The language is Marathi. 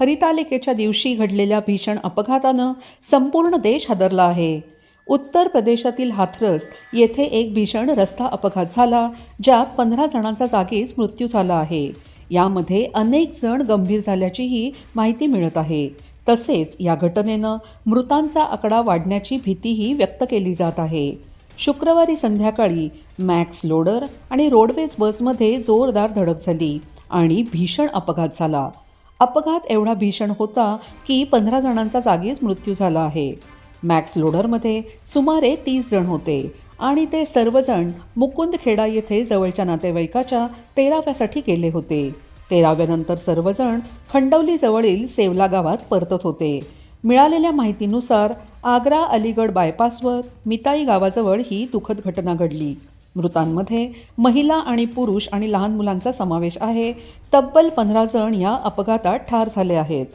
हरितालिकेच्या दिवशी घडलेल्या भीषण अपघातानं संपूर्ण देश हादरला आहे. उत्तर प्रदेशातील हाथरस येथे एक भीषण रस्ता अपघात झाला ज्यात पंधरा जणांचा जागीच मृत्यू झाला आहे. यामध्ये अनेक जण गंभीर झाल्याचीही माहिती मिळत आहे. तसेच या घटनेनं मृतांचा आकडा वाढण्याची भीतीही व्यक्त केली जात आहे. शुक्रवारी संध्याकाळी मॅक्स लोडर आणि रोडवेज बसमध्ये जोरदार धडक झाली आणि भीषण अपघात झाला. अपघात एवढा भीषण होता की पंधरा जणांचा जागीच मृत्यू झाला आहे. मॅक्स लोडरमध्ये सुमारे तीस जण होते आणि ते सर्वजण मुकुंदखेडा येथे जवळच्या नातेवाईकाच्या तेराव्यासाठी गेले होते. तेराव्यानंतर सर्वजण खंडवलीजवळील सेवला गावात परतत होते. मिळालेल्या माहितीनुसार आग्रा अलीगड बायपासवर मिताई गावाजवळ ही दुखद घटना घडली. मृतांमध्ये महिला आणि पुरुष आणि लहान मुलांचा समावेश आहे. तब्बल पंधरा जण या अपघातात ठार झाले आहेत.